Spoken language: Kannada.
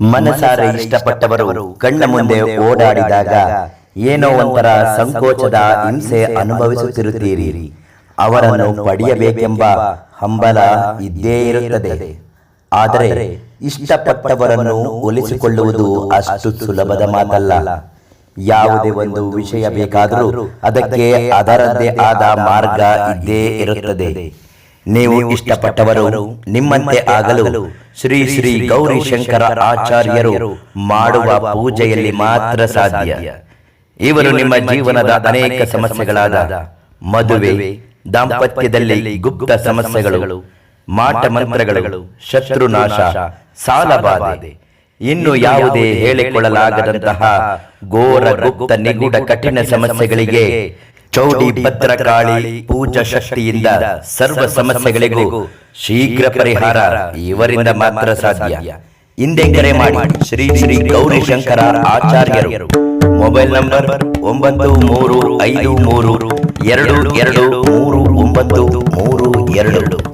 ಮನಸಾರೆ ಇಷ್ಟಪಟ್ಟವರು ಕಣ್ಣ ಮುಂದೆ ಓಡಾಡಿದಾಗ ಏನೋ ಒಂಥರ ಸಂಕೋಚದ ಹಿಂಸೆ ಅನುಭವಿಸುತ್ತಿರುತ್ತೀರಿ. ಅವರನ್ನು ಪಡೆಯಬೇಕೆಂಬ ಹಂಬಲ ಇದ್ದೇ ಇರುತ್ತದೆ. ಆದರೆ ಇಷ್ಟಪಟ್ಟವರನ್ನು ಒಲಿಸಿಕೊಳ್ಳುವುದು ಅಷ್ಟು ಸುಲಭದ ಮಾತಲ್ಲ. ಯಾವುದೇ ಒಂದು ವಿಷಯ ಬೇಕಾದರೂ ಅದಕ್ಕೆ ಅದರದ್ದೇ ಆದ ಮಾರ್ಗ ಇದ್ದೇ ಇರುತ್ತದೆ. ನೀವು ಇಷ್ಟಪಟ್ಟವರು ನಿಮ್ಮಂತೆ ಆಗಲು ಶ್ರೀ ಶ್ರೀ ಗೌರಿ ಶಂಕರ ಆಚಾರ್ಯರು ಮಾಡುವ ಪೂಜೆಯಲ್ಲಿ ಮಾತ್ರ ಸಾಧ್ಯ. ಇವರು ನಿಮ್ಮ ಜೀವನದ ಅನೇಕ ಸಮಸ್ಯೆಗಳಾದ ಮದುವೆ ದಾಂಪತ್ಯದಲ್ಲಿ ಗುಪ್ತ ಸಮಸ್ಯೆಗಳು ಮಾಟ ಮಂತ್ರಗಳು ಶತ್ರುನಾಶ ಸಾಲಬಾಧೆ. ಇನ್ನು ಯಾವುದೇ ಹೇಳಿಕೊಳ್ಳಲಾಗದಂತಹ ಘೋರ ಗುಪ್ತ ನಿಗೂಢ ಕಠಿಣ ಸಮಸ್ಯೆಗಳಿಗೆ ಚೌಡಿ ಭದ್ರಕಾಳಿ ಪೂಜಾ ಶಕ್ತಿಯಿಂದ ಸರ್ವ ಸಮಸ್ಯೆಗಳಿಗೂ ಶೀಘ್ರ ಪರಿಹಾರ ಇವರಿಂದ ಮಾತ್ರ ಸಾಧ್ಯ. ಹಿಂದೆ ಕರೆ ಮಾಡಿ. ಶ್ರೀ ಶ್ರೀ ಗೌರಿ ಶಂಕರ ಆಚಾರ್ಯರು. ಮೊಬೈಲ್ ನಂಬರ್ ಒಂಬತ್ತು ಮೂರು ಐದು ಮೂರು ಎರಡು ಎರಡು ಮೂರು ಒಂಬತ್ತು ಮೂರು ಎರಡು.